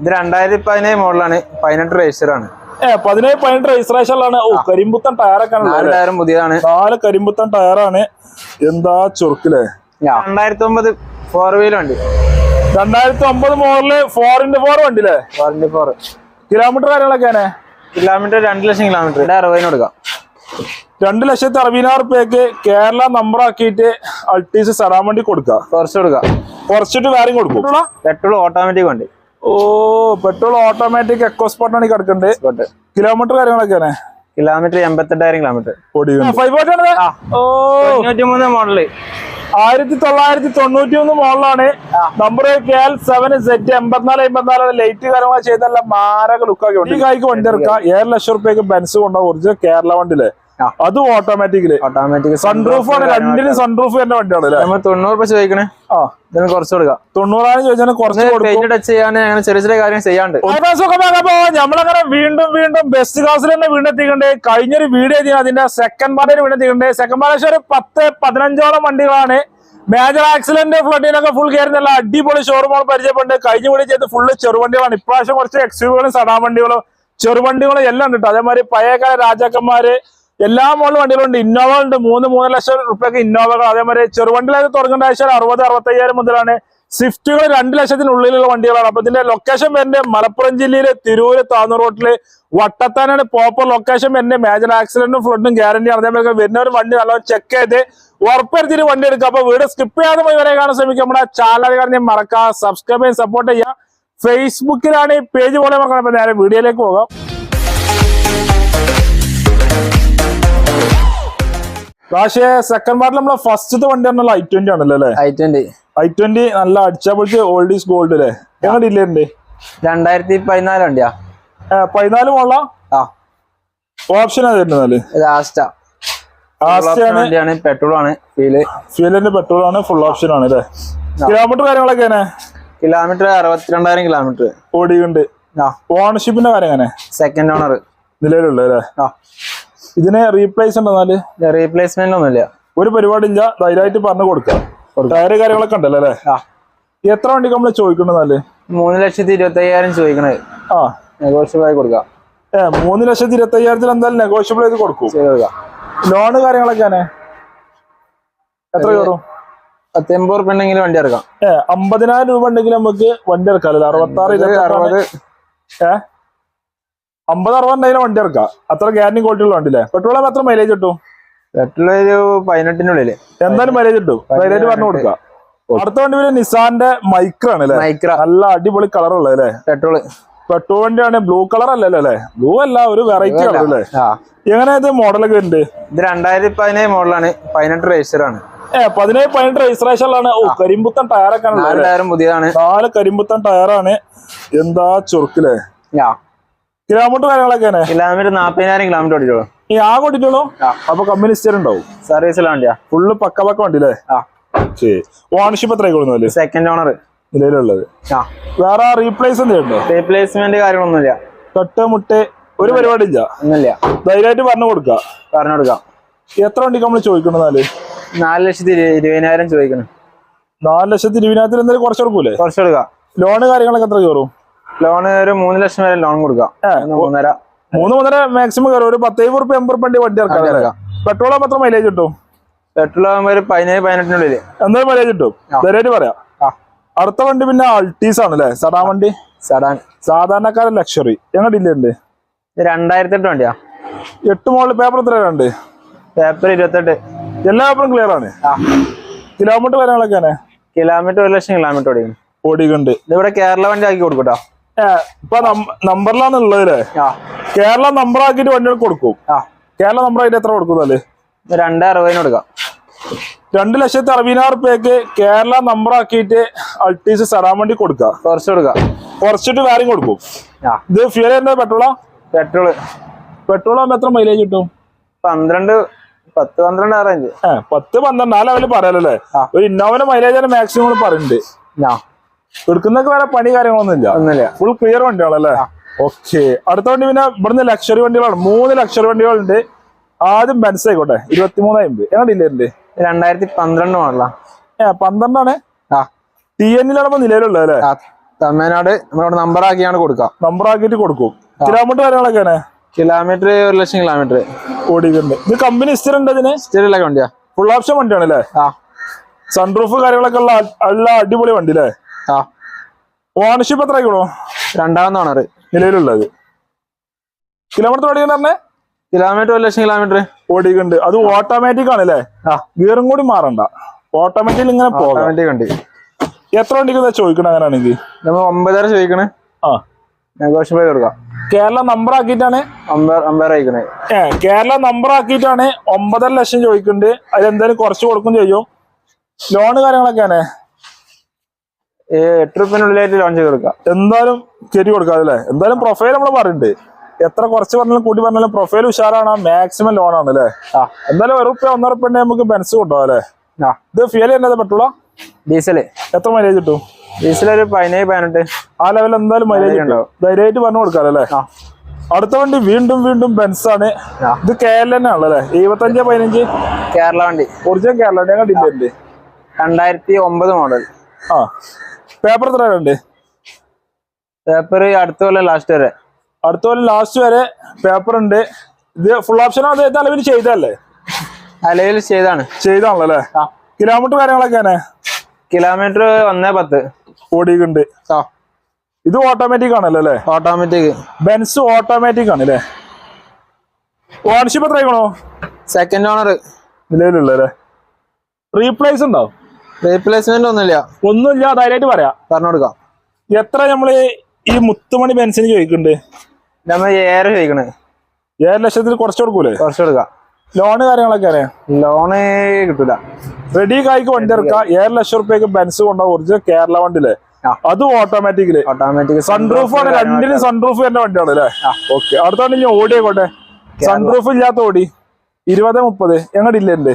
ഇത് രണ്ടായിരത്തി പതിനേഴ് മോഡലാണ്. പതിനെട്ട് രജിസ്റ്റർ ആണ്. ഏ പതിനേഴ് പതിനെട്ട് രജിസ്ട്രേഷനിലാണ് ഓ കരിമ്പുത്തൻ ടയറൊക്കെ പുതിയതാണ്. നാല് കരിമ്പുത്തൻ ടയറാണ് എന്താ ചുരുക്കില്ലേ രണ്ടായിരത്തി ഒമ്പത് ഫോർ വീൽ വണ്ടി. രണ്ടായിരത്തി ഒമ്പത് മോഡൽ ഫോർ ഇന്റു ഫോർ വണ്ടില്ലേ അല്ലേ ഫോർ കിലോമീറ്റർ കാര്യങ്ങളൊക്കെയാണ് കിലോമീറ്റർ രണ്ട് ലക്ഷം കിലോമീറ്റർ അറുപതിന് കൊടുക്കാം. രണ്ട് ലക്ഷത്തി അറുപതിനായിരം റുപ്യക്ക് കേരള നമ്പർ ആക്കിയിട്ട് അൾട്ടീസ് തരാൻ വേണ്ടി കൊടുക്കുക കുറച്ച് കൊടുക്കാം. കുറച്ചിട്ട് വേറെയും കൊടുക്കും. പെട്രോൾ ഓട്ടോമാറ്റിക് വണ്ടി. ഓ പെട്രോൾ ഓട്ടോമാറ്റിക് എക്കോസ്പോട്ടാണ് ഈ കിടക്കുന്നത് കിലോമീറ്റർ കാര്യങ്ങളൊക്കെയാണ് കിലോമീറ്റർ എൺപത്തെട്ടായിരം കിലോമീറ്റർ ഓ തൊണ്ണൂറ്റി മൂന്ന് മോഡൽ ആയിരത്തി തൊള്ളായിരത്തി തൊണ്ണൂറ്റി ഒന്ന് മോഡലാണ് number K L seven set എൺപത്തിനാല് എൺപത്തിനാല് ലൈറ്റ് കാര്യങ്ങളൊക്കെ ചെയ്തല്ല മാരക ലുക്കാക്കി വണ്ടി. ഈ കായ്ക്ക് വണ്ടി ഇറക്കാം ഏഴ് ലക്ഷം റുപ്യക്ക് ബെൻസ് കൊണ്ടുപോകും. ഒറിജിനൽ കേരള വണ്ടിയിലെ. അതും ഓട്ടോമാറ്റിക്കൽ ഓട്ടോമാറ്റിക് സൺറൂഫ് ആണ് രണ്ടിനും സൺറൂഫ് തന്നെ വണ്ടിയാണ് നമ്മൾ തൊണ്ണൂറ് രൂപ ചോദിക്കണേ. ആ. ഇതിന് കുറച്ച് കൊടുക്കാം. തൊണ്ണൂറായിരം ചോദിച്ചാൽ കുറച്ച് ടച്ച് ചെയ്യാൻ അങ്ങനെ ചെറിയ ചെറിയ കാര്യം ചെയ്യാണ്ട്. അപ്പൊ നമ്മളങ്ങനെ വീണ്ടും വീണ്ടും ബെസ്റ്റ് ക്ലാസ്സിൽ തന്നെ വീണ്ടും എത്തിക്കണ്ടേ കഴിഞ്ഞൊരു വീഡിയോ ചെയ്യാൻ അതിന്റെ സെക്കൻഡ് പാർട്ടിന് വീണ്ടും എത്തിക്കണ്ടേ സെക്കൻഡ് പാർട്ടി ഒരു പത്ത് പതിനഞ്ചോളം വണ്ടികളാണ്. മേജർ ആക്സിഡന്റ് ഫ്ലഡിനൊക്കെ ഫുൾ കയറുന്നില്ല അടിപൊളി ഷോറൂമുകൾ പരിചയപ്പെട്ട് കഴിഞ്ഞ വീട് ചെയ്ത് ഫുള്ള് ചെറുവണ്ടികളാണ് ഇപ്രാവശ്യം കുറച്ച് എക്സ്യൂവുകളും സടാ വണ്ടികളും ചെറുവണ്ടികളും എല്ലാം ഉണ്ട്. അതേമാതിരി പഴയകാല രാജാക്കന്മാര് എല്ലാ മോഡൽ വണ്ടികളുണ്ട്. ഇന്നോവ ഉണ്ട്. മൂന്ന് മൂന്ന് ലക്ഷം റുപ്യക്ക് ഇന്നോവകൾ അതേമാതിരി ചെറുവണ്ടികൾ തുടങ്ങേണ്ട ആവശ്യം അറുപത് അറുപത്തയ്യായിരം മുതലാണ്. സ്വിഫ്റ്റുകൾ രണ്ട് ലക്ഷത്തിനുള്ളിലുള്ള വണ്ടികളാണ്. അപ്പൊ ഇതിന്റെ ലൊക്കേഷൻ വരുന്നത് മലപ്പുറം ജില്ലയിലെ തിരൂര് താന്നൂർ റോട്ടിൽ. വട്ടത്താനാണ് പ്രോപ്പർ ലൊക്കേഷൻ വരുന്നത്. മേജർ ആക്സിഡന്റും ഫ്ലഡും ഗ്യാരണ്ടി ആണ്. അതേപോലെ വരുന്ന ഒരു വണ്ടി നല്ലോണം ചെക്ക് ചെയ്ത് ഉറപ്പുവരുത്തിയിട്ട് വണ്ടി എടുക്കുക. അപ്പൊ വീട് സ്കിപ്പ് ചെയ്യാതെ പോയി വരെ കാണാൻ ശ്രമിക്കുക. നമ്മുടെ ചാനൽ കാരണം മറക്കുക സബ്സ്ക്രൈബ് ചെയ്യാൻ സപ്പോർട്ട് ചെയ്യുക. ഫേസ്ബുക്കിലാണ് ഈ പേജ് പോലെ നോക്കണം അപ്പൊ നേരെ വീഡിയോയിലേക്ക് പോകാം. പക്ഷേ സെക്കൻഡ് പാർട്ടിൽ നമ്മളെ ഫസ്റ്റത്തെ വണ്ടി പറഞ്ഞാൽ ഐ ട്വന്റി ആണല്ലോ അല്ലേ? ഐ ട്വന്റി ഐ ട്വന്റി നല്ല അടിച്ചാ പൊളിച്ച് ഓൾഡ് ഈസ് ഗോൾഡ് അല്ലേ ഞങ്ങളുടെ ഇല്ലുണ്ട് രണ്ടായിരത്തി പതിനാല് വണ്ടിയാ. പതിനാല് മോള ഓപ്ഷൻ ആണ്. പെട്രോൾ ആണ് ഫീൽ ഫ്യൂലിന്റെ പെട്രോൾ ആണ് ഫുൾ ഓപ്ഷൻ ആണ് അല്ലേ? കിലോമീറ്റർ കാര്യങ്ങളൊക്കെയാണ് കിലോമീറ്റർ അറുപത്തിരണ്ടായിരം കിലോമീറ്റർ ഓടിയുണ്ട് ഓണർഷിപ്പിന്റെ കാര്യം എങ്ങനെ? സെക്കൻഡ് ഓണർ നിലവിലുള്ള അല്ലേ? ഇതിന് റീപ്ലേസ് ഉണ്ടെന്നാൽ? റീപ്ലേസ്മെന്റ് ഒന്നുമില്ല. ഒരു പരിപാടിയില്ല. ധൈര്യമായിട്ട് പറഞ്ഞു കൊടുക്കാം. ടയർ കാര്യങ്ങളൊക്കെ ഉണ്ടല്ലോ അല്ലേ? എത്ര വണ്ടിക്ക് നമ്മൾ ചോദിക്കണ്ടെന്നാൽ മൂന്ന് ലക്ഷത്തി ഇരുപത്തി അയ്യായിരം ചോദിക്കണത്. ആ. നെഗോഷ്യബിൾ ആയി കൊടുക്കാം. ഏ മൂന്ന് ലക്ഷത്തി ഇരുപത്തി അയ്യായിരത്തിൽ എന്തായാലും നെഗോഷ്യബിൾ ചെയ്ത് കൊടുക്കും. ലോണ് കാര്യങ്ങളൊക്കെയാണ് എത്ര കയറും പത്ത് എൺപത് റുപ്യ ഉണ്ടെങ്കിൽ വണ്ടി ഇറക്കാം. ഏ അമ്പതിനായിരം രൂപ ഉണ്ടെങ്കിൽ നമുക്ക് വണ്ടി ഇറക്കാം അല്ലെ? അറുപത്തി ആറ് ഇരുപത്തി അറുപത്. ഏ? അമ്പത് അറുപതിനായിരം വണ്ടി ഇറക്കാം. അത്ര ഗ്യാരണ്ടി ക്വാളിറ്റി ഉള്ള വണ്ടി അല്ലേ പെട്രോൾ എത്ര മൈലേജ് കിട്ടും? പെട്രോൾ ഒരു പതിനെട്ടിനുള്ളിൽ. എന്തായാലും മൈലേജ് കിട്ടും. മൈലേജ് പറഞ്ഞു കൊടുക്കാം. അടുത്ത വണ്ടി പിന്നെ നിസാന്റെ മൈക്ര ആണ് അല്ലേ മൈക്ര. നല്ല അടിപൊളി കളർ ഉള്ളത് അല്ലേ പെട്രോൾ പെട്രോൾ വണ്ടിയാണ് ബ്ലൂ കളർ അല്ലല്ലോ അല്ലേ ബ്ലൂ അല്ല ഒരു വെറൈറ്റി കളർ അല്ലേ. എങ്ങനെ ഇത് മോഡലൊക്കെ ഉണ്ട് ഇത് രണ്ടായിരത്തി പതിനേഴ് മോഡലാണ് പതിനെട്ട് രജിസ്റ്റർ ആണ്. ഏഹ് പതിനേഴ് പതിനെട്ട് രജിസ്ട്രേഷനിലാണ് ഓ കരിമ്പുത്തൻ ടയറൊക്കെ ആണ് പുതിയതാണ്. നാല് കരിമ്പുത്തൻ ടയറാണ് എന്താ ചുരുക്കില്ലേ കിലോമീറ്റർ കാര്യങ്ങളൊക്കെ കിലോമീറ്റർ നാപ്പതിനായിരം കിലോമീറ്റർ ഓടിച്ചോളൂ ഈ ആകെ ഓടിച്ചോളൂ. അപ്പൊ കമ്പനി സ്റ്റേർ ഉണ്ടാവും. എല്ലാം വണ്ടിയാ. ഫുള്ള് പക്ക പക്ക വണ്ടി അല്ലേ ശരി. ഓണർഷിപ്പ് എത്ര കൊടുക്കുന്നല്ലേ സെക്കൻഡ് ഓണർ നിലവിലുള്ളത്. വേറെ റീപ്ലേസ് എന്തെയുണ്ടോ റീപ്ലേസ്മെന്റ് കാര്യങ്ങളൊന്നുമില്ല. തൊട്ട് മുട്ട് ഒരു പരിപാടി ഇല്ല. ഒന്നുമില്ല. ധൈര്യമായിട്ട് പറഞ്ഞു കൊടുക്ക. പറഞ്ഞു കൊടുക്കാം. എത്ര വണ്ടിക്ക് നമ്മൾ ചോദിക്കണം നാല് നാല് ലക്ഷത്തി ഇരു- ഇരുപതിനായിരം ചോദിക്കണം. നാല് ലക്ഷത്തി ഇരുപതിനായിരത്തിൽ എന്തെങ്കിലും കുറച്ച് കൊടുക്കൂലേ? കുറച്ച് കൊടുക്കാം. ലോണ് കാര്യങ്ങളൊക്കെ എത്ര കയറും ലോണ് ഒരു മൂന്ന് ലക്ഷം വരെ ലോൺ കൊടുക്കാം. മൂന്നര. മൂന്ന് മുതല മാക്സിമം കയറും. ഒരു പത്തൈവ് റുപ്യ എൺപത് വണ്ടി വണ്ടി ഇറക്കാം. പെട്രോൾ ആകുമ്പോൾ എത്ര മൈലേജ് കിട്ടും? പെട്രോൾ ആകുമ്പോൾ ഒരു പതിനേഴ് പതിനെട്ടിനുള്ളിൽ എന്തായാലും മൈലേജ് കിട്ടും. ധൈര്യമായിട്ട് പറയാം. അടുത്ത വണ്ടി പിന്നെ അൾട്ടീസ് ആണ് അല്ലേ സഡാ വണ്ടി? സഡാൻ സാധാരണക്കാരൻ ലക്ഷറി ഞങ്ങളുടെ ഇല്ലുണ്ട് രണ്ടായിരത്തി എട്ട് വണ്ടിയാ. എട്ട് മോളിൽ പേപ്പർ എത്ര ഉണ്ട് പേപ്പർ ഇരുപത്തെട്ട്. എല്ലാ പേപ്പറും ക്ലിയർ ആണ്. കിലോമീറ്റർ കാര്യങ്ങളൊക്കെയാണ് കിലോമീറ്റർ ഒരു ലക്ഷം കിലോമീറ്റർ ഓടിക്കണം ഓടിക്കുന്നുണ്ട്. ഇതിവിടെ കേരള വണ്ടി ആക്കി കൊടുക്കട്ടോ. ഇപ്പൊ നമ്പറിലാണ് ഉള്ളതല്ലേ കേരള നമ്പർ ആക്കിയിട്ട് വണ്ടികൾ കൊടുക്കും. കേരള നമ്പർ ആയിട്ട് എത്ര കൊടുക്കുന്നല്ലേ രണ്ട് അറുപതിന് കൊടുക്കാം. രണ്ട് ലക്ഷത്തി അറുപതിനായിരം റുപ്യക്ക് കേരള നമ്പർ ആക്കിയിട്ട് അൾട്ടീസ് തരാൻ വണ്ടി കൊടുക്കുക കുറച്ച് കൊടുക്കാം. കുറച്ചിട്ട് കാര്യം കൊടുക്കും. ഇത് ഫ്യൂൽ തന്നെ പെട്രോളാ പെട്രോൾ പെട്രോൾ ആകുമ്പോ എത്ര മൈലേജ് കിട്ടും? പന്ത്രണ്ട് പത്ത് പന്ത്രണ്ട് റേഞ്ച് പത്ത് പന്ത്രണ്ട്. ആ ലെവലിൽ പറയാലല്ലേ? അല്ലേ ഒരു ഇന്നോവന്റെ മൈലേജ് മാക്സിമം പറയുന്നുണ്ട് എടുക്കുന്നൊക്കെ വേറെ പണി കാര്യങ്ങളൊന്നും ഇല്ല ഒന്നുമില്ല ഫുൾ ക്ലിയർ വണ്ടിയാണല്ലേ ഓക്കെ അടുത്ത വണ്ടി പിന്നെ ഇവിടുന്ന് ലക്ഷറി വണ്ടികളാണ്. മൂന്ന് ലക്ഷറി വണ്ടികളുണ്ട്. ആദ്യം ബെൻസ് ആയിക്കോട്ടെ. ഇരുപത്തിമൂന്ന് അമ്പത്. എങ്ങനെ ഇത് രണ്ടായിരത്തി പന്ത്രണ്ട് മോഡലാ ഏ പന്ത്രണ്ടാണ്? ആ. ടി എന്നിലാണ് നിലവിലുള്ളത് അല്ലേ? തമിഴ്നാട് നമ്മളോട് നമ്പർ ആക്കിയാണ് കൊടുക്കാം. നമ്പർ ആക്കിയിട്ട് കൊടുക്കും. കിലോമീറ്റർ കാര്യങ്ങളൊക്കെയാണ് കിലോമീറ്റർ ഒരു ലക്ഷം കിലോമീറ്റർ ഓടിക്കുന്നുണ്ട് ഇത് കമ്പനി സ്ഥിരം ഇതിന്? സ്റ്റീലൊക്കെ വണ്ടിയാ. ഫുൾ ഓപ്ഷൻ വണ്ടിയാണ് അല്ലേ ആ. സൺറൂഫ് കാര്യങ്ങളൊക്കെ ഉള്ള അടിപൊളി വണ്ടി അല്ലേ ആ. ഓണർഷിപ്പ് എത്ര ആയിക്കോളൂ രണ്ടാമത്തെ ഓണർ നിലവിലുള്ളത്. കിലോമീറ്റർ ഓടിക്കുന്ന പറഞ്ഞേ? കിലോമീറ്റർ ഒരു ലക്ഷം കിലോമീറ്റർ ഓടിക്കുന്നുണ്ട്. അത് ഓട്ടോമാറ്റിക് ആണ് അല്ലേ ആ. ഗിയറും കൂടി മാറണ്ട. ഓട്ടോമാറ്റിക് ഇങ്ങനെ പോകാം. ഓട്ടോമാറ്റിക് എത്ര വണ്ടിക്ക് ചോദിക്കണം അങ്ങനെയാണെങ്കിൽ? നമ്മൾ ഒമ്പതര ചോദിക്കണേ. ആ. നെഗോഷ്യബിൾ കൊടുക്കാം. കേരള നമ്പർ ആക്കിയിട്ടാണ്? അയക്കണേ ഏ കേരള നമ്പർ ആക്കിയിട്ടാണ് ഒമ്പതര ലക്ഷം ചോദിക്കുന്നുണ്ട്. അതിലെന്തായാലും കുറച്ച് കൊടുക്കും ചെയ്യും. ലോണ് കാര്യങ്ങളൊക്കെയാണ്? എട്ട് റുപ്യനുള്ളിലായിട്ട് ലോഞ്ച് ചെയ്ത് കൊടുക്കാം. എന്തായാലും കയറ്റി കൊടുക്കാം അല്ലേ? എന്തായാലും പ്രൊഫൈൽ നമ്മൾ പറയുന്നുണ്ട് എത്ര കുറച്ച് പറഞ്ഞാലും കൂട്ടി പറഞ്ഞാലും പ്രൊഫൈൽ ഉഷാറാണ് മാക്സിമം ലോൺ ആണ് അല്ലേ? ആ. എന്തായാലും ഒരു റുപ്യ ഒന്നര റുപ്യ നമുക്ക് ബെൻസ് കൊണ്ടുപോകാം അല്ലേ? ആ. ഇത് ഫിയൽ തന്നെ പെട്ടുള്ള ഡീസൽ എത്ര മൈലേജ് കിട്ടും? ഡീസൽ ഒരു പതിനേഴ് പതിനെട്ട്. ആ ലെവൽ എന്തായാലും മൈലേജ് ഉണ്ടാവും. ധൈര്യമായിട്ട് പറഞ്ഞു കൊടുക്കാം അല്ലേ? ആ. അടുത്ത വണ്ടി വീണ്ടും വീണ്ടും ബെൻസ് ആണ്. ഇത് കേരള തന്നെ ആണല്ലേ എഴുപത്തഞ്ച് പതിനഞ്ച്? കേരള വണ്ടി. ഒറിജിനൽ കേരള വണ്ടി ഞങ്ങൾ രണ്ടായിരത്തി ഒമ്പത് മോഡൽ ആ. പേപ്പർ എത്ര ഉണ്ട്? പേപ്പർ അടുത്ത കൊല്ലം ലാസ്റ്റ് വരെ. അടുത്ത കൊല്ലം ലാസ്റ്റ് വരെ പേപ്പർ ഉണ്ട്. ഇത് ഫുൾ ഓപ്ഷനോ അത് അലവിൽ ചെയ്തല്ലേ അലവിൽ ചെയ്താണ്. ചെയ്താണല്ലോ അല്ലേ? കിലോമീറ്റർ കാര്യങ്ങളൊക്കെയാണ് കിലോമീറ്റർ ഒന്നേ പത്ത്. ഓടിയിട്ടുണ്ട്. ആ. ഇത് ഓട്ടോമാറ്റിക് ആണല്ലോ അല്ലേ? ഓട്ടോമാറ്റിക് ബെൻസ് ഓട്ടോമാറ്റിക് ആണ് അല്ലേ? ഓണർഷിപ്പ് എത്ര ആയിക്കണോ? സെക്കൻഡ് ഓണർ നിലവിലുള്ള അല്ലേ? റീപ്ലേസ് ഉണ്ടോ റീപ്ലേസ്മെന്റ് ഒന്നുമില്ല. ഒന്നുമില്ല ധൈര്യമായിട്ട് പറയാം. പറഞ്ഞു കൊടുക്കാം എത്ര നമ്മൾ ഈ മുത്തുമണി ബെൻസിന് ചോദിക്കുന്നുണ്ട്? നമ്മൾ ഏറെ ചോദിക്കണേ. ഏഴ് ലക്ഷത്തിൽ കുറച്ച് കൊടുക്കൂലേ? കുറച്ച് കൊടുക്കാം. ലോണ് കാര്യങ്ങളൊക്കെ അറിയാം? ലോണ് കിട്ടൂല. റെഡി കായ്ക്ക് വണ്ടി ഇറക്കാം ഏഴ് ലക്ഷം റുപ്യക്ക് ബെൻസ് കൊണ്ടുപോകും ഒറിജിനൽ കേരള വണ്ടിയിലെ അത് ഓട്ടോമാറ്റിക്കൽ ഓട്ടോമാറ്റിക് സൺറൂഫ് ആണ്. രണ്ടിനും സൺറൂഫ് തന്നെ വണ്ടിയാണ് അല്ലേ? ഓക്കെ അടുത്തോണ്ട് ഇനി ഓടിയായിക്കോട്ടെ സൺറൂഫ് ഇല്ലാത്ത ഓടി. ഇരുപത് മുപ്പത്. എങ്ങോട്ടില്ല എന്റെ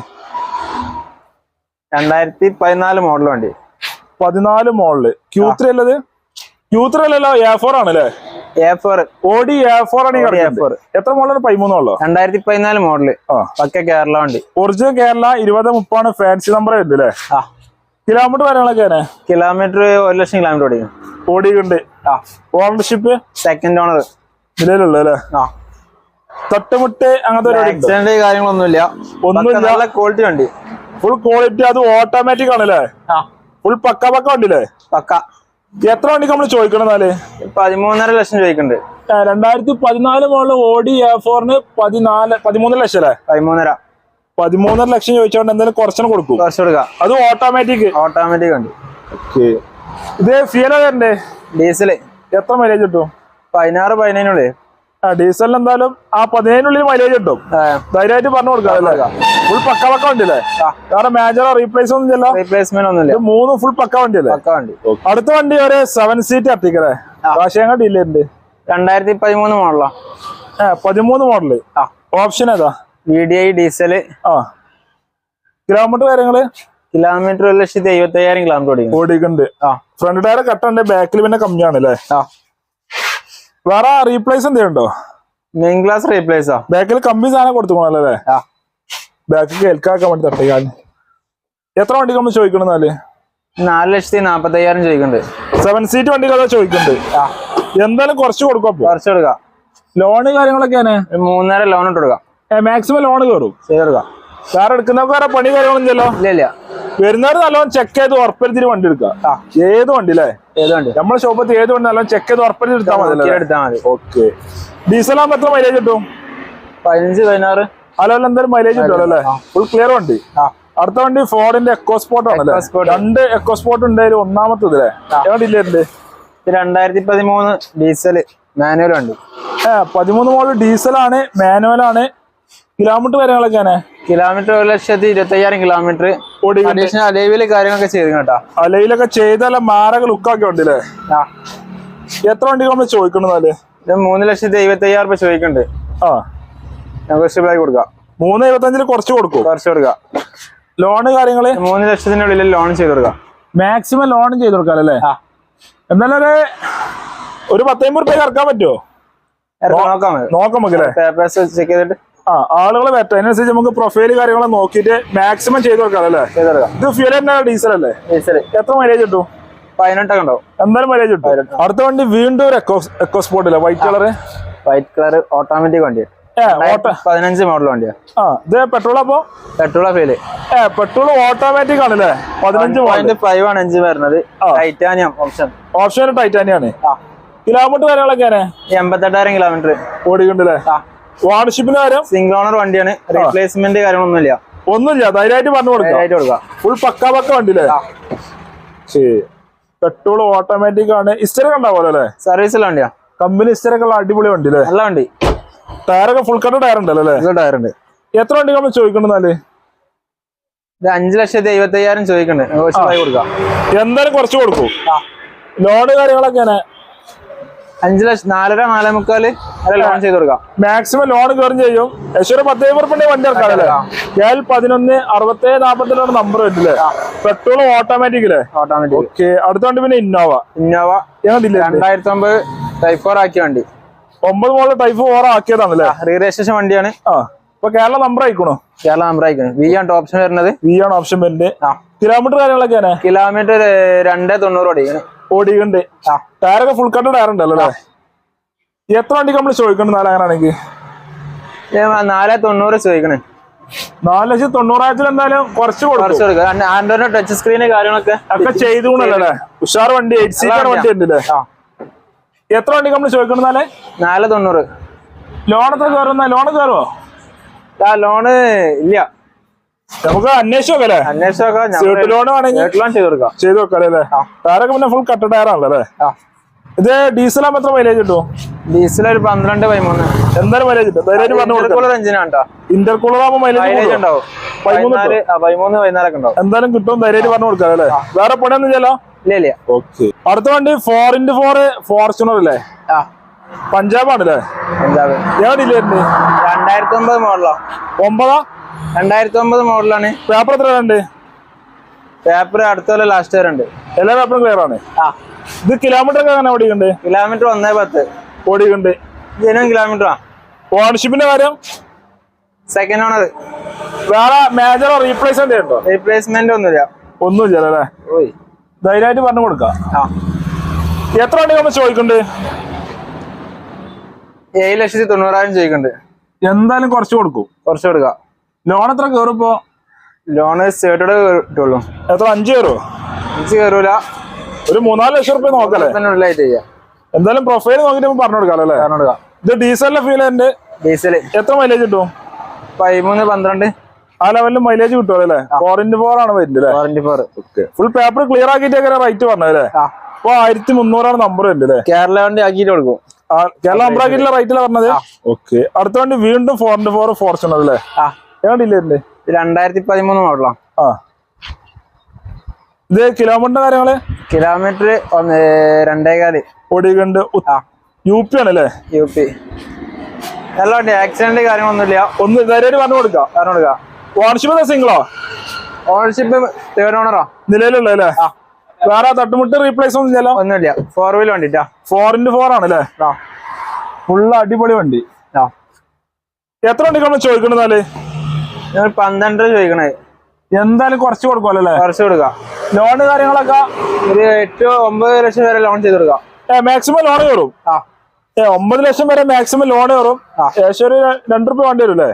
രണ്ടായിരത്തി പതിനാല് മോഡൽ വണ്ടി. പതിനാല് മോഡൽ. ക്യൂ ത്രീ അല്ലത്? ക്യൂ ത്രീ അല്ലല്ലോ എ ഫോർ ആണല്ലേ? എ ഫോർ ഓടി എ ഫോർ ആണ്. എത്ര മോഡൽ പതിമൂന്നോളോ രണ്ടായിരത്തി പതിനാല് മോഡൽ പക്ക കേരള വണ്ടി. ഒറിജിനൽ കേരള ഇരുപത് മുപ്പാണ് ഫാൻസി നമ്പർ ഉണ്ട് അല്ലേ? കിലോമീറ്റർ കാര്യങ്ങളൊക്കെ കിലോമീറ്റർ ഒരു ലക്ഷം കിലോമീറ്റർ ഓടിക്കും. ഓടിയിട്ടുണ്ട്. ആ. ഓണർഷിപ്പ് സെക്കൻഡ് ഓണർ നിലയിലുള്ളൂ അല്ലേ? ആ. തട്ടുമുട്ട് അങ്ങനത്തെ ആക്സിഡന്റ് കാര്യങ്ങളൊന്നുമില്ല. ഒന്നുമില്ല. നല്ല ക്വാളിറ്റി വണ്ടി. ഫുൾ ക്വാളിറ്റി അത് ഓട്ടോമാറ്റിക് ആണല്ലേ? ഫുൾ പക്ക പക്ക വണ്ടില്ലേ പക്ക. എത്ര വണ്ടിക്ക് നമ്മൾ ചോദിക്കണം എന്നാൽ? പതിമൂന്നര ലക്ഷം ചോദിക്കുന്നുണ്ട് ഏ, രണ്ടായിരത്തി പതിനാല് മോളിൽ ഓടി എ ഫോറിന് പതിനാല് പതിമൂന്നര ലക്ഷം അല്ലേ പതിമൂന്നര. പതിമൂന്നര ലക്ഷം ചോദിച്ചോണ്ട് എന്തായാലും കുറച്ചിന് കൊടുക്കും. കുറച്ച് കൊടുക്കാം. അത് ഓട്ടോമാറ്റിക് ഓട്ടോമാറ്റിക് ഉണ്ട്. ഓക്കെ ഇത് ഫീലേ വരണ്ടേ ഡീസൽ എത്ര മൈലേജ് കിട്ടും? പതിനാറ് പതിനേഴിനുള്ളിൽ ആ ഡീസലിന് എന്തായാലും ആ പതിനേഴിനുള്ളിൽ മൈലേജ് കിട്ടും. ധൈര്യമായിട്ട് പറഞ്ഞു കൊടുക്കാം അല്ലേ? ഫുൾ പക്ക പക്ക വണ്ടിയല്ലേ. കാരണം മേജർ റീപ്ലേസ് ഒന്നും ഇല്ല. റീപ്ലേസ്മെന്റ് ഒന്നുമില്ല മൂന്നും ഫുൾ പക്ക വണ്ടിയല്ലേ? അടുത്ത വണ്ടി ഒരു സെവൻ സീറ്റ് അട്ടിക്കല്ലേ കാശിയങ്ങ ഡീലറുണ്ട് രണ്ടായിരത്തി പതിമൂന്ന് മോഡലാ പതിമൂന്ന് മോഡൽ ഓപ്ഷൻ ഏതാ? വി ഡി ഐ ഡീസൽ ആ. കിലോമീറ്റർ കാര്യങ്ങൾ? കിലോമീറ്റർ ഒരു ലക്ഷത്തി എഴുപത്തി അയ്യായിരം കിലോമീറ്റർ ഓടിക്കുന്നുണ്ട്. ആ. ഫ്രണ്ട് ടയർ കട്ടുണ്ട് ബാക്കിൽ പിന്നെ കമ്മിയാണ് അല്ലേ? ആ. വേറെ റീപ്ലേസ് എന്തെങ്കിലും ഉണ്ടോ? മെയിൻ ഗ്ലാസ് റീപ്ലേസാ ബാക്കിൽ കമ്പി സാധനം കൊടുത്തുക്കണല്ലോ അല്ലേ? ആ. ബാക്ക് കേൾക്കാക്കാൻ വേണ്ടി തട്ടിക്കാൻ എത്ര വണ്ടി നമ്മൾ ചോദിക്കണം എന്നാൽ? നാല് ലക്ഷത്തി നാപ്പത്തി അയ്യായിരം ചോദിക്കുന്നുണ്ട് സെവൻ സീറ്റ് വണ്ടിക്ക് അതാ ചോദിക്കുന്നുണ്ട് എന്തായാലും കുറച്ച് കൊടുക്കും കുറച്ച് കൊടുക്കാം. ലോണ് കാര്യങ്ങളൊക്കെയാണ് ഒരു മൂന്നര ലോൺ ഇട്ട് കൊടുക്കാം. മാക്സിമം ലോൺ കയറും ചെയ്ത് കൊടുക്കാം. വേറെ എടുക്കുന്നവർക്ക് വേറെ പണി കാര്യങ്ങളൊന്നുമില്ലല്ലോ. ഇല്ല ഇല്ല. വരുന്നവർ നല്ലോണം ചെക്ക് ചെയ്ത് ഉറപ്പെടുത്തിട്ട് വണ്ടി എടുക്കാം ഏത് വണ്ടി? അല്ലേ നമ്മുടെ ഷോപ്പത്ത് ഏത് വണ്ടി നല്ലോണം ചെക്ക് ചെയ്ത് ഉറപ്പെടുത്തി എടുത്താൽ മതി അല്ലേ? എടുത്താൽ മതി. ഓക്കെ ഡീസൽ ആകുമ്പോൾ എത്ര മൈലേജ് കിട്ടും? പതിനഞ്ച് പതിനാറ്. അല്ലോ എന്തായാലും മൈലേജ് കിട്ടുമല്ലോ അല്ലേ? ഫുൾ ക്ലിയർ വണ്ടി. അടുത്ത വണ്ടി ഫോർഡിന്റെ എക്കോ സ്പോട്ട് ആണല്ലേ രണ്ട് എക്കോ സ്പോട്ട് ഉണ്ടായാലും ഒന്നാമത്തത് അല്ലേ? രണ്ടായിരത്തി പതിമൂന്ന് ഡീസൽ മാനുവൽ ഉണ്ട് ഏഹ് പതിമൂന്ന് മോഡൽ ഡീസലാണ് മാനുവൽ ആണ്. കിലോമീറ്റർ കാര്യങ്ങളൊക്കെയാണ് കിലോമീറ്റർ ഒരു ലക്ഷത്തി ഇരുപത്തി അയ്യായിരം കിലോമീറ്റർ അഡീഷണൽ അലവിൽ കാര്യങ്ങളൊക്കെ ചെയ്തു കേട്ടോ. അലൈവിലൊക്കെ ചെയ്താല മാരക ലുക്കൊക്കെ ഉണ്ടല്ലേ ആ. എത്ര വണ്ടി നമ്മൾ ചോദിക്കണെന്നാൽ ഇത് മൂന്ന് ലക്ഷത്തി എഴുപത്തി അയ്യായിരം രൂപ ചോദിക്കുന്നുണ്ട്. ആ. നെഗോഷ്യബിൾ ആയി കൊടുക്കാം. മൂന്ന് എഴുപത്തഞ്ചിൽ കുറച്ച് കൊടുക്കും. കുറച്ച് കൊടുക്കാം. ലോണ് കാര്യങ്ങൾ? മൂന്ന് ഉള്ളിൽ ലോൺ ചെയ്ത് കൊടുക്കാം. മാക്സിമം ലോൺ ചെയ്ത് കൊടുക്കാം അല്ലേ? എന്നാലും ഒരു ഒരു പത്തമ്പത് റുപ്യ ഇറക്കാൻ പറ്റുമോ നോക്കാം. നോക്കാം നമുക്ക് പേപ്പേഴ്സ് ചെക്ക് ചെയ്തിട്ട് ആ ആളുകൾ പറ്റും അതിനനുസരിച്ച് നമുക്ക് പ്രൊഫൈൽ കാര്യങ്ങളെ നോക്കിയിട്ട് മാക്സിമം ചെയ്ത് കൊടുക്കാം അല്ലേ? ഇത് ഫ്യൂൽ തന്നെ ഡീസൽ അല്ലേ? ഡീസൽ എത്ര മൈലേജ് കിട്ടും? പതിനെട്ടൊക്കെ ഉണ്ടാവും. എന്തായാലും മൈലേജ് കിട്ടും. അടുത്ത വണ്ടി വീണ്ടും ഒരു eco eco സ്പോർട്ടില്ല white colour white colour automatic വണ്ടി പതിനഞ്ച് മോഡൽ വണ്ടിയാണ് ആ ഇത് പെട്രോൾ അപ്പോ പെട്രോൾ ഫീൽ ഏ പെട്രോൾ ഓട്ടോമാറ്റിക് ആണല്ലേ പതിനഞ്ച് പോയിന്റ് ഫൈവ് ആണ് എഞ്ചിൻ വരുന്നത്. ടൈറ്റാനിയം ഓപ്ഷൻ ഓപ്ഷൻ ടൈറ്റാനിയാണ് കിലോമീറ്റർ കാര്യങ്ങളൊക്കെ എൺപത്തെട്ടായിരം കിലോമീറ്റർ ഓടിക്കുണ്ടല്ലേ? വാർഷിപ്പിന് കാര്യം സിംഗിൾ ഓണർ വണ്ടിയാണ്. റീപ്ലേസ്മെന്റ് കാര്യങ്ങളൊന്നുമില്ല. ഒന്നുമില്ല ധൈര്യമായിട്ട് പറഞ്ഞു കൊടുക്കാം. ഫുൾ പക്ക പക്ക വണ്ടി അല്ലേ ശരി പെട്രോൾ ഓട്ടോമാറ്റിക് ആണ്. ഇസ്റ്ററൊക്കെ ഉണ്ടാവുമല്ലോ അല്ലേ? സർവീസിലുള്ള വണ്ടിയാ. കമ്പനി ഇസ്റ്ററൊക്കെ ഉള്ള അടിപൊളി വണ്ടി അല്ലേ നല്ല വണ്ടി. ടയറൊക്കെ ഫുൾ കട്ട ടയർ ഉണ്ടല്ലോ? അല്ലേ ടയർ ഉണ്ട്. എത്ര വണ്ടി നമ്മൾ ചോദിക്കണ്ടെന്നാൽ അഞ്ചു ലക്ഷത്തി എഴുപത്തി അയ്യായിരം ചോദിക്കണ്ടേ എന്തായാലും കുറച്ച് കൊടുക്കും. ലോണ് കാര്യങ്ങളൊക്കെ അഞ്ച് ലക്ഷം നാലര നാലേ മുക്കാൽ ലോൺ ചെയ്ത് കൊടുക്കാം. മാക്സിമം ലോൺ കയറും ചെയ്യും. ഏകദേശം ഒരു പത്തേ ഉറുപ്പിന്റെ വണ്ടി ഇറക്കാമല്ലേ ആ. എൽ പതിനൊന്ന് അറുപത്തേഴ് നാപ്പത്തിലാണ് നമ്പർ വരില്ലേ പെട്രോൾ ഓട്ടോമാറ്റിക് അല്ലേ? ഓട്ടോമാറ്റിക് ഓക്കെ അടുത്ത വണ്ടി പിന്നെ ഇന്നോവ ഇന്നോവ രണ്ടായിരത്തി ഒമ്പത് ടൈപ്പ് ഫോർ ആക്കിയ വണ്ടി. ഒമ്പത് മോളിൽ ടൈപ്പ് ഫോർ ആക്കിയതാണല്ലേ റീ രജിസ്ട്രേഷൻ വണ്ടിയാണ്. ആ. ഇപ്പൊ കേരള നമ്പർ ആയിക്കണോ? കേരള നമ്പർ ആയിക്കണോ. വി ആണ് ഓപ്ഷൻ വരുന്നത്. വി ആണ് ഓപ്ഷൻ വരുന്നത്. കിലോമീറ്റർ കാര്യങ്ങളൊക്കെയാണ് കിലോമീറ്റർ രണ്ടേ തൊണ്ണൂറ് ഓടിയാണ് ഓടിയുണ്ട് ടയറൊക്കെ ഫുൾ കട്ട് ടയർ ഉണ്ടല്ലോ അല്ലേ? എത്ര വണ്ടിക്ക് നമ്മൾ ചോദിക്കണം നാലാങ്ങനാണെങ്കിൽ ഇത് നാല് തൊണ്ണൂറ് ചോദിക്കണേ. നാല് ലക്ഷത്തി തൊണ്ണൂറായിരത്തിൽ എന്തായാലും കുറച്ച് കൊടുക്കും. ആൻഡ്രോയിഡ് ടച്ച് സ്ക്രീന് കാര്യങ്ങളൊക്കെ ഒക്കെ ചെയ്തുകൊണ്ടല്ലേ? ഉഷാർ വണ്ടി എയ്റ്റ് സീറ്റർ വണ്ടി ഉണ്ടല്ലേ? എത്ര വണ്ടി നമ്മൾ ചോദിക്കണം നാലേ നാല് തൊണ്ണൂറ്. ലോൺ എത്ര കയറുന്ന ലോൺ കയറുമോ ആ ലോണ് ഇല്ല. നമുക്ക് അന്വേഷിച്ചോക്കല്ലേ അല്ലേ? അന്വേഷിച്ചൊക്കെ സീട്ട് ലോൺ ആണെങ്കിൽ ലോൺ ചെയ്ത് കൊടുക്കാം. ചെയ്ത് വെക്കാം അല്ലേ? ടയറൊക്കെ പിന്നെ ഫുൾ കട്ട ടയറാണല്ലോ അല്ലേ? ഇത് ഡീസൽ എത്ര മൈലേജ് കിട്ടും? ഡീസൽ ഒരു പന്ത്രണ്ട് പതിമൂന്ന്. എന്തായാലും മൈലേജ് കിട്ടും എഞ്ചിനാണ് ഇന്റർകൂളർ ആകുമ്പോൾ മൈലേജ് മൈലേജ് ഉണ്ടാവും. പതിമൂന്ന് ആ പതിമൂന്ന് പതിനാലൊക്കെ ഉണ്ടാവും. എന്തായാലും കിട്ടും. ധൈര്യം പറഞ്ഞു കൊടുക്കാം അല്ലേ? വേറെ പണിയൊന്നും ചെയ്യലോ ഇല്ല ഇല്ല. ഓക്കെ അടുത്ത വണ്ടി ഫോർ ഇന്റു ഫോർ ഫോർച്യൂണർ അല്ലേ? ആ. പഞ്ചാബ് ആണല്ലേ? പഞ്ചാബ്. ഞാൻ ഇല്ലായിരുന്നു രണ്ടായിരത്തി ഒമ്പത് മോഡലോ ഒമ്പതാ? രണ്ടായിരത്തി ഒമ്പത് മോഡലാണ്. പേപ്പർ എത്ര ഉണ്ട് പേപ്പർ അടുത്ത കൊല്ലം ലാസ്റ്റ് വരെ ഉണ്ട് എല്ലാ പേപ്പറും ക്ലിയർ ആണ്. ആ. ഇത് കിലോമീറ്റർ ഒക്കെ അങ്ങനെ ഓടിക്കണ്ട് കിലോമീറ്റർ ഒന്നേ പത്ത്. ഓടിക്കണ്ട് ജനം കിലോമീറ്റർ ആ. ഓണർഷിപ്പിന്റെ കാര്യം? സെക്കൻഡ് ഓണർ വേറെ മേജറോ റീപ്ലേസ്മെന്റ് ഉണ്ടോ റീപ്ലേസ്മെന്റ് ഒന്നുമില്ല. ഒന്നുമില്ല അല്ലേ? ധൈര്യമായിട്ട് പറഞ്ഞു കൊടുക്കാം. എത്ര വണ്ടി നമ്മൾ ചോദിക്കുന്നുണ്ട്? ഏഴ് ലക്ഷത്തി തൊണ്ണൂറായിരം ചോദിക്കുന്നുണ്ട്. എന്തായാലും കുറച്ച് കൊടുക്കും. കുറച്ച് കൊടുക്കാം. ലോൺ എത്ര കയറിപ്പോ ലോണ് സേർട്ടോടെ കിട്ടുള്ളൂ. എത്ര അഞ്ച് കയറുമോ അഞ്ച് കയറൂല ഒരു മൂന്നാൽ ലക്ഷം റുപ്യ നോക്കല്ലേ? ഉള്ളിലായിട്ട് ചെയ്യാം. എന്തായാലും പ്രൊഫൈൽ നോക്കിട്ട് പറഞ്ഞു കൊടുക്കാം അല്ലേ? കാരണം കൊടുക്കാം. ഇത് ഡീസലിന്റെ ഫീൽ ഡീസൽ എത്ര മൈലേജ് കിട്ടും? പതിമൂന്ന് പന്ത്രണ്ട്. ആ ലെവലിൽ മൈലേജ് കിട്ടുമല്ലോ അല്ലേ? ഫോർ ഇന്റു ഫോർ ആണ് വരുന്നത് ഫുൾ പേപ്പർ ക്ലിയർ ആക്കിയിട്ട് റൈറ്റ് പറഞ്ഞല്ലേ അല്ലേ? അപ്പൊ ആയിരത്തി മുന്നൂറാണ് നമ്പർ വരുന്നത് കേരള വണ്ടി ആക്കിയിട്ട് കൊടുക്കും. കേരള നമ്പർ ആക്കിയിട്ടുള്ള റൈറ്റിലാണ് പറഞ്ഞത്? ഓക്കെ അടുത്ത വണ്ടി വീണ്ടും ഫോർ ഇന്റു ഫോർ ഫോർച്യൂണർ അല്ലേ? ഡില്ലേ രണ്ടായിരത്തി പതിമൂന്ന് മോഡലാ ആ. ഇത് കിലോമീറ്ററിന്റെ കാര്യങ്ങൾ? കിലോമീറ്റർ രണ്ടേകാൽ. ഒടികണ്ട് യു പി ആണല്ലേ? യു പി നല്ല വണ്ടി ആക്സിഡന്റ് കാര്യങ്ങളൊന്നുമില്ല. ഒന്ന് ധൈര്യമായിട്ട് പറഞ്ഞു കൊടുക്കാം? പറഞ്ഞു കൊടുക്കാം. ഓണർഷിപ്പ് സിംഗിളോ ഓണർഷിപ്പ് തേർഡ് ഓണറോ നിലവിലുള്ള ആ. വേറെ തട്ടുമുട്ട് റീപ്ലേസ് ഒന്നും ചെയ്യാലോ ഒന്നുമില്ല. ഫോർ വീൽ വണ്ടിട്ടാ. ഫോർ ഇന്റു ഫോർ ആണല്ലേ? ഫുള്ള് അടിപൊളി വണ്ടി. എത്ര വണ്ടിക്ക് നമ്മൾ ചോദിക്കണെന്നാൽ പന്ത്രണ്ട് ചോദിക്കണേ. എന്തായാലും കുറച്ച് കൊടുക്കുമല്ലോ കുറച്ച് കൊടുക്കാം. ലോൺ കാര്യങ്ങളൊക്കെ? ഒരു എട്ട് ഒമ്പത് ലക്ഷം വരെ ലോൺ ചെയ്ത് കൊടുക്കാം. മാക്സിമം ലോൺ കയറും? ആ. ഒമ്പത് ലക്ഷം വരെ മാക്സിമം ലോൺ കയറും. ഏകദേശം ഒരു രണ്ട് റുപ്യ വണ്ടി വരും അല്ലേ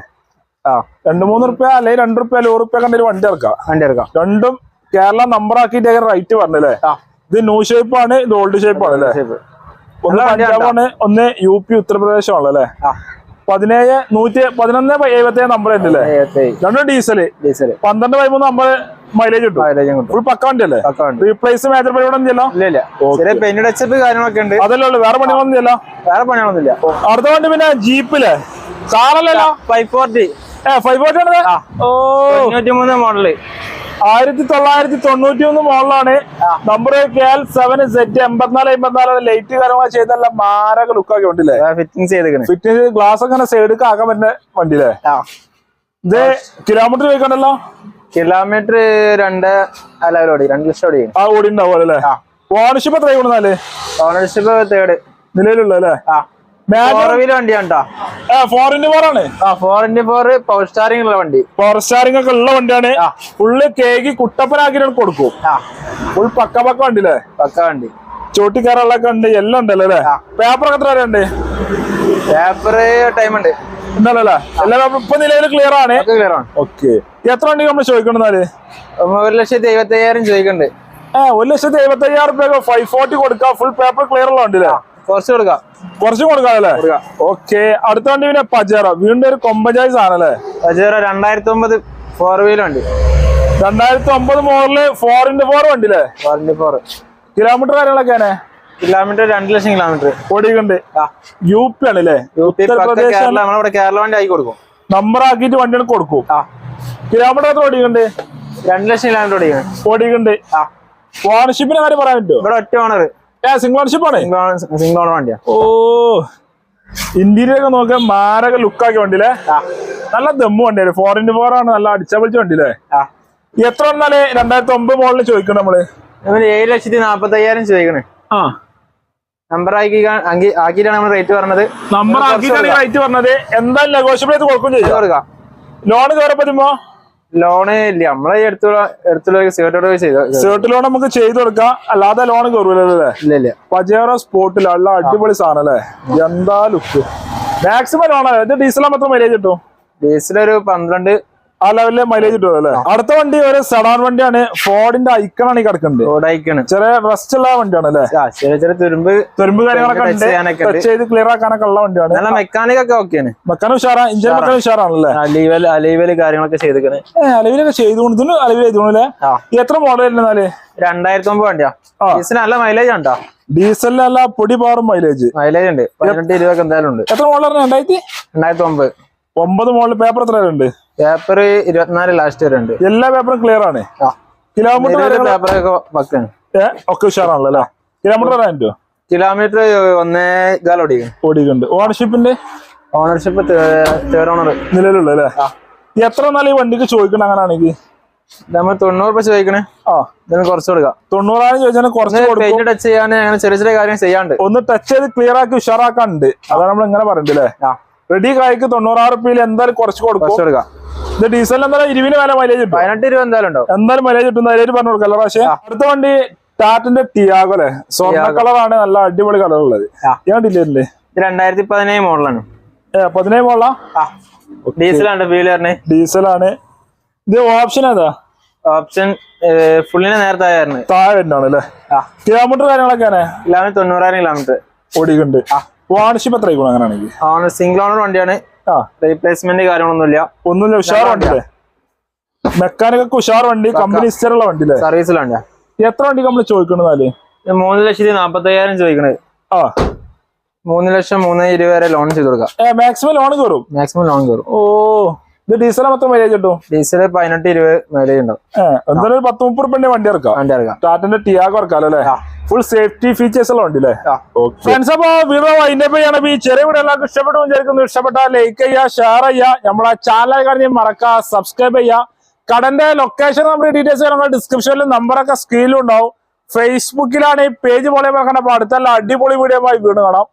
ആ. രണ്ട് മൂന്ന് റുപ്യ അല്ലെങ്കിൽ രണ്ട് റുപ്യ നൂറ് റുപ്യ കണ്ടൊരു വണ്ടി ഇറക്കാം വണ്ടി ഇറക്കാം രണ്ടും കേരള നമ്പർ ആക്കിയിട്ട് റൈറ്റ് പറഞ്ഞല്ലേ? ഇത് ന്യൂ ഷേപ്പ് ആണ് ഇത് ഓൾഡ് ഷേപ്പ് ആണ് അല്ലേ. ഒന്ന് പഞ്ചാബാണ് ഒന്ന് യു പി ഉത്തർപ്രദേശ് ആണല്ലോ? അല്ലേ പതിനേഴ് നൂറ്റി പതിനൊന്ന് എഴുപത്തി ഏഴ് നമ്പർ ഉണ്ട് അല്ലേ? എഴുപത്തേഴ്. രണ്ടും ഡീസൽ ഡീസൽ പന്ത്രണ്ട് പതിമൂന്ന് നമ്പർ മൈലേജ് കിട്ടും. ഫുൾ പക്ക വണ്ടി അല്ലേ? റീപ്ലേസ് മേജർ പരിപാടി ചെയ്യല്ലോ ഇല്ല ചെറിയ പെയിന്റ് ടച്ചപ്പ് കാര്യങ്ങളൊക്കെ ഉണ്ട്. അതല്ലേ ഉള്ളു. വേറെ പണികളൊന്നും ഇല്ല വേറെ പണികളൊന്നുമില്ല അടുത്ത വണ്ടി പിന്നെ ജീപ്പിലെ കാറല്ലല്ലോ ഫൈവ് ഫോർട്ടി ഫൈവ് ഫോർട്ടി ആണ് ഓ. തൊണ്ണൂറ്റി മൂന്ന് മോഡൽ ആയിരത്തി തൊള്ളായിരത്തി തൊണ്ണൂറ്റി ഒന്ന് മോഡലാണ് number K L seven set എൺപത്തിനാല് എൺപത്തിനാല് ലൈറ്റ് കാര്യങ്ങൾ ചെയ്തല്ല മാരക ലുക്കൊക്കെ ഉണ്ടല്ലേ ഫിറ്റിംഗ് ചെയ്ത് ഫിറ്റിംഗ് ചെയ്ത് ഗ്ലാസ് അങ്ങനെ സൈഡിൽ ആക്കാൻ പറ്റുന്ന വണ്ടിയില്ലേ? ഇത് കിലോമീറ്റർ ചോദിക്കണ്ടല്ലോ? കിലോമീറ്റർ രണ്ട് അല്ല ഓടി രണ്ട് ലക്ഷം ഓടി. ആ ഓടി ഉണ്ടാവും അല്ലേ? ഓണർഷിപ്പ് എത്ര ഓണർഷിപ്പ് തേർഡ് നിലവിലുള്ള അല്ലേ? ഫോർ വീൽ വണ്ടിയാണ് കേട്ടോ ഫോർ ഇന്റു ഫോർ ആണ്. ആ four into four power steering ഉള്ള വണ്ടി. പവർ സ്റ്റാറിംഗ് ഒക്കെ ഉള്ള വണ്ടിയാണ്. ഫുള്ള് കേക്ക് കുട്ടപ്പനാക്കിട്ട് കൊടുക്കും. ഫുൾ പക്ക പക്ക വണ്ടിയില്ലേ? പക്ക വണ്ടി. ചോട്ടിക്കാറുള്ളൊക്കെ ഉണ്ട് എല്ലാം ഉണ്ടല്ലോ അല്ലേ. പേപ്പർ ഒക്കെ എത്ര വരെയുണ്ട്? പേപ്പർ ടൈം ഉണ്ട്. ഉണ്ടല്ലോ അല്ലേ? എല്ലാ പേപ്പറും ഇപ്പൊ നിലവിൽ ക്ലിയർ ആണ്. ഒക്കെ ക്ലിയർ ആണ്. ഓക്കെ എത്ര വണ്ടി നമ്മൾ ചോദിക്കണെന്നാൽ ഒരു ലക്ഷത്തി എഴുപത്തി അയ്യായിരം ചോദിക്കണ്ട്. ഏഹ് ഒരു ലക്ഷത്തി എഴുപത്തി അയ്യായിരം റുപ്യ ഫൈവ് ഫോർട്ടി കൊടുക്കാം. ഫുൾ പേപ്പർ ക്ലിയർ ഉള്ള വണ്ടി അല്ലേ കുറച്ച് കൊടുക്കാം. കുറച്ചും കൊടുക്കാം അല്ലേ? ഓക്കെ അടുത്ത വണ്ടി പിന്നെ പജേറോ. വീണ്ടും ഒരു കൊമ്പജായ്സ് സാധനല്ലേ പജേറോ രണ്ടായിരത്തി ഒമ്പത് ഫോർ വീൽ വണ്ടി. രണ്ടായിരത്തി ഒമ്പത് മോഡൽ ഫോർ ഇന്റു ഫോർ വണ്ടി അല്ലേ? ഫോർ ഇന്റു ഫോർ കിലോമീറ്റർ കാര്യങ്ങളൊക്കെയാണ് കിലോമീറ്റർ രണ്ട് ലക്ഷം കിലോമീറ്റർ ഓടിയിട്ടുണ്ട്. യു പി ആണല്ലേ യു പി ഉത്തർപ്രദേശ് നമ്മളിവിടെ കേരള വണ്ടി ആക്കി കൊടുക്കും. നമ്പർ ആക്കിയിട്ട് വണ്ടി കൊടുക്കും. കിലോമീറ്റർ എത്ര ഓടിയിട്ടുണ്ട്? രണ്ട് ലക്ഷം കിലോമീറ്റർ ഓടിയിട്ടുണ്ട്. ആ. ഓണർഷിപ്പിനെ കാര്യം പറയാൻ പറ്റുമോ ഇവിടെ ഒറ്റ ഓണർ സിംഗിൾ ഓണർഷിപ്പ് ആണ്? സിംഗിൾ ഓണർ വണ്ടിയാ. ഓ ഇന്റീരിയർ ഒക്കെ നോക്കാൻ മാരക ലുക്കാക്കി വണ്ടിയില്ലേ നല്ല ദമ്മ് വണ്ടിയല്ലേ ഫോർ ഇന്റു ഫോർ ആണ് നല്ല അടിച്ചപൊളിച്ച വണ്ടിയില്ലേ എത്ര വന്നാൽ രണ്ടായിരത്തി ഒമ്പത് മോളിൽ ചോദിക്കണം നമ്മൾ? ഏഴ് ലക്ഷത്തി നാപ്പത്തി അയ്യായിരം ചോദിക്കണേ. ആ. നമ്പർ ആക്കി ആക്കി- ആക്കിയിട്ടാണ് നമ്മൾ റേറ്റ് പറഞ്ഞത്. നമ്പർ ആക്കിയിട്ടാണ് റേറ്റ് പറഞ്ഞത്. എന്തായാലും നെഗോഷ്യബിൾ ചെയ്ത് കൊടുക്കും ചെയ്യാം. ലോൺ കയറി പറ്റുമ്പോ ലോണ് ഇല്ല. നമ്മളെ സിഗരറ്റ് അടുത്തുള്ള ചെയ്തു ലോൺ നമുക്ക് ചെയ്ത് കൊടുക്കാം. അല്ലാതെ ലോൺ കയറൂലല്ലേ ഇല്ല ഇല്ല. പജേറോ സ്പോട്ടിൽ അല്ല അടിപൊളി സാധനം അല്ലേ? എന്താ ലുക്ക്? മാക്സിമം ലോണോ. ഇത് ഡീസലാ മാത്രം മൈലേജ് കിട്ടും? ഡീസൽ ഒരു പന്ത്രണ്ട് ആ ലെവലിലെ മൈലേജ് കിട്ടും അല്ലേ? അടുത്ത വണ്ടി ഒരു സെഡാൻ വണ്ടിയാണ്. ഫോർഡിന്റെ ഐക്കണാണ് ഈ കിടക്കുന്നത്. ഫോർഡ് ഐക്കൺ ചെറിയ റസ്റ്റ് ഉള്ള വണ്ടിയാണ് അല്ലേ? ചെറിയ ചെറിയ തുരുമ്പ് തുരുമ്പ് കാര്യങ്ങളൊക്കെ ഉണ്ട്. ചെയ്യാനൊക്കെ ടച്ച് ചെയ്ത് ക്ലിയർ ആക്കാനൊക്കെ ഉള്ള വണ്ടിയാണ്. നല്ല മെക്കാനിക് ഒക്കെ ഓക്കെയാണ് മെക്കാനിക് ഉഷാറാ. ഇഞ്ചിൻ മെക്കാനിക് ഉഷാറാണല്ലേ അലീവൽ അലീവൽ കാര്യങ്ങളൊക്കെ ചെയ്തിക്കണ്. അലവിലൊക്കെ ചെയ്തുകൊണ്ടിരുന്നു അലവിൽ ചെയ്തോളൂല്ലേ ആ. എത്ര മോഡൽ വരുന്നാൽ രണ്ടായിരത്തി ഒമ്പത് വണ്ടിയാ. നല്ല മൈലേജ് ഉണ്ടോ? ഡീസലിനല്ല പൊടി പാറും മൈലേജ് മൈലേജ് ഉണ്ട്. പതിനെട്ട് ഇരുപതൊക്കെ എന്തായാലും ഉണ്ട്. എത്ര മോഡൽ രണ്ടായിരത്തി രണ്ടായിരത്തി? ഒമ്പത് ഒമ്പത് മോഡൽ പേപ്പർ എത്ര ഉണ്ട്? പേപ്പർ ഇരുപത്തിനാല് ലാസ്റ്റ് വരെ ഉണ്ട് എല്ലാ പേപ്പറും ക്ലിയർ ആണ്. കിലോമീറ്റർ പേപ്പറൊക്കെ പക്കാണ്. ഒക്കെ ഉഷാറാണല്ലോ അല്ലേ? കിലോമീറ്റർ വരാൻ കിലോമീറ്റർ ഒന്നേ കാലം ഓടിക്കും ഓടിക്കുന്നുണ്ട് ഓണർഷിപ്പിന്റെ ഓണർഷിപ്പ് തേർഡ് ഓണർ നിലവിലുള്ള അല്ലേ? എത്ര നല്ല ഈ വണ്ടിക്ക് ചോദിക്കണം അങ്ങനെയാണെങ്കിൽ നമ്മൾ തൊണ്ണൂറ് രൂപ ചോദിക്കണേ. ആ. ഇതിന് കുറച്ച് കൊടുക്കാം. തൊണ്ണൂറായിരം ചോദിച്ചാൽ കുറച്ച് കൊടുക്കും. പെയിന്റ് ടച്ച് ചെയ്യാൻ അങ്ങനെ ചെറിയ ചെറിയ കാര്യം ചെയ്യാണ്ട്. ഒന്ന് ടച്ച് ചെയ്ത് ക്ലിയർ ആക്കി ഉഷാറാക്കാണ്ട്. അതാണ് നമ്മൾ ഇങ്ങനെ പറയണ്ടല്ലേ ആ. റെഡി കായ്ക്ക് തൊണ്ണൂറാറ് റുപ്യയിൽ എന്തായാലും കുറച്ച് കൊടുക്കും. കൊടുക്കാം. ഇത് ഡീസലിന് എന്തായാലും ഇരുപതിന് വില മൈലേജ് കിട്ടും. പതിനെട്ട് രൂപ എന്തായാലും ഉണ്ടാവും. എന്തായാലും മൈലേജ് കിട്ടും. അതിലേക്ക് പറഞ്ഞു കൊടുക്കല്ലോ പക്ഷേ അടുത്ത വണ്ടി ടാറ്റിന്റെ ടിയാഗോ അല്ലെ? സ്വർണ കളറാണ് നല്ല അടിപൊളി കളർ ഉള്ളത്. ആ. ഞാൻ ഡില്ലേ ഇത് രണ്ടായിരത്തി പതിനേഴ് മോഡലാണ്. ഏ പതിനേഴ് മോഡലാ? ആ. ഡീസലാണ് വീലറിന് ഡീസലാണ് ഇത് ഓപ്ഷൻ ഏതാ? ഓപ്ഷൻ ഫുള്ളിന് നേരത്തെ താഴെ വരുന്നതാണ് അല്ലേ ആ കിലോമീറ്റർ കാര്യങ്ങളൊക്കെയാണ് കിലോമീറ്റർ തൊണ്ണൂറായിരം കിലോമീറ്റർ ഓടിക്കുന്നുണ്ട് ഓണർഷിപ്പ് എത്ര ആയിക്കോളും അങ്ങനെയാണെങ്കിൽ? ഓണർ സിംഗിൾ ഓണർ വണ്ടിയാണ്. ആ. റീപ്ലേസ്മെന്റ് കാര്യങ്ങളൊന്നുമില്ല. ഒന്നുമില്ല ഉഷാർ വണ്ടി അല്ലേ മെക്കാനിക് ഒക്കെ ഉഷാർ വണ്ടി കമ്പനി ഹിസ്റ്ററുള്ള വണ്ടി അല്ലേ സർവീസിൽ എത്ര വണ്ടി നമ്മൾ ചോദിക്കുന്നത് മൂന്ന് ലക്ഷത്തി നാപ്പത്തി അയ്യായിരം ചോദിക്കണത്. ആ. മൂന്ന് ലക്ഷം മൂന്ന് ഇരുപത് വരെ ലോൺ ചെയ്ത് കൊടുക്കാം. മാക്സിമം ലോൺ കയറും മാക്സിമം ലോൺ കയറും ഓ. ഇത് ഡീസൽ മൊത്തം മൈലേജ് കിട്ടും? ഡീസൽ പതിനെട്ട് ഇരുപത് മൈലേജ് ഉണ്ടാവും. എന്തായാലും ഒരു പത്ത് മുപ്പത് റുപ്യന്റെ വണ്ടി ഇറക്കാം. വണ്ടി ഇറക്കാം. ടാറ്റന്റെ ടിയാഗോ ഇറക്കാലോ അല്ലേ. ഫുൾ സേഫ്റ്റി ഫീച്ചേഴ്സ് ഉള്ള വണ്ടി അല്ലേ. ഫ്രണ്ട്സ് അപ്പൊ വീഡിയോ വൈൻഡ് അപ്പ് ചെയ്യണം. ഈ ചെറിയ വീഡിയോ എല്ലാവർക്കും ഇഷ്ടപ്പെട്ടു വിചാരിക്കുന്നു. ഇഷ്ടപ്പെട്ടാൽ ലൈക്ക് ചെയ്യുക ഷെയർ ചെയ്യുക. നമ്മളെ ചാനൽ കാര്യം മറക്കുക സബ്സ്ക്രൈബ് ചെയ്യുക. കടന്റെ ലൊക്കേഷൻ നമ്മുടെ ഡീറ്റെയിൽസ് നമ്മുടെ ഡിസ്ക്രിപ്ഷനിൽ നമ്പറൊക്കെ സ്ക്രീനിലും ഉണ്ടാവും. ഫേസ്ബുക്കിലാണ് ഈ പേജ് പോലെ അടുത്തല്ല അടിപൊളി വീഡിയോ ആയി വീണ്ടും കാണാം.